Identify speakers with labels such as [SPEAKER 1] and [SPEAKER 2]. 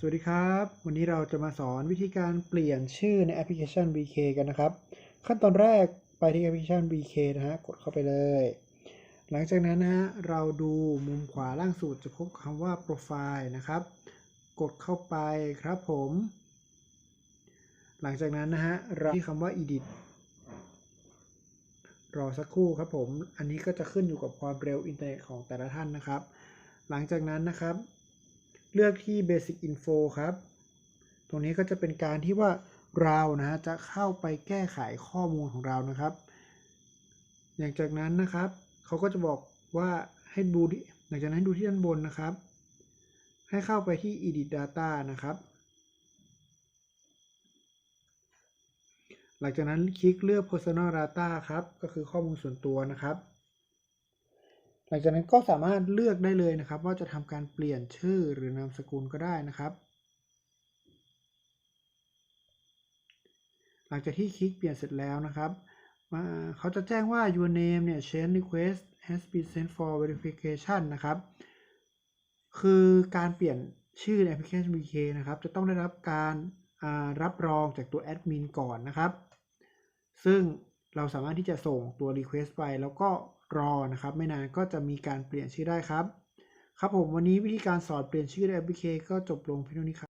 [SPEAKER 1] สวัสดีครับ วันนี้เราจะมาสอนวิธีการเปลี่ยนชื่อในแอปพลิเคชัน BK กันนะครับ ขั้นตอนแรกไปที่แอปพลิเคชัน BK นะฮะ กดเข้าไปเลย หลังจากนั้นนะฮะ เราดูมุมขวาล่างสุดจะพบคำว่า Profile นะครับ กดเข้าไปครับผม หลังจากนั้นนะฮะ เราที่คำว่า Edit รอสักครู่ครับผม อันนี้ก็จะขึ้นอยู่กับความเร็วอินเทอร์เน็ตของแต่ละท่านนะครับ หลังจากนั้นนะครับ เลือกที่ Basic Info ครับ ตรงนี้ก็จะเป็นการที่ว่าเรานะจะเข้าไปแก้ไขข้อมูลของเรานะครับอย่างจากนั้นนะครับเขาก็จะบอกว่าให้ดูที่หลังจากนั้นดูที่ด้านบนนะครับ ให้เข้าไปที่ Edit Data นะครับ หลังจากนั้นคลิกเลือก Personal Data ครับ ก็คือข้อมูลส่วนตัวนะครับ หลังจากนั้นก็สามารถเลือกได้เลยนะครับ ว่าจะทำการเปลี่ยนชื่อหรือนามสกุลก็ได้นะครับ หลังจากที่คลิกเปลี่ยนเสร็จแล้วนะครับเขาจะแจ้งว่า your name เนี่ย change request has been sent for verification นะครับ คือการเปลี่ยนชื่อในแอปพลิเคชัน BK นะครับ จะต้องได้รับการรับรองจากตัวแอดมินก่อนนะครับ ซึ่ง เราสามารถที่จะส่งตัว Request ไป แล้วก็รอนะครับ ไม่นานก็จะมีการเปลี่ยนชื่อได้ครับ ครับผมวันนี้วิธีการสอนเปลี่ยนชื่อในแอปพลิเคก็จบลงเพียงเท่านี้ครับ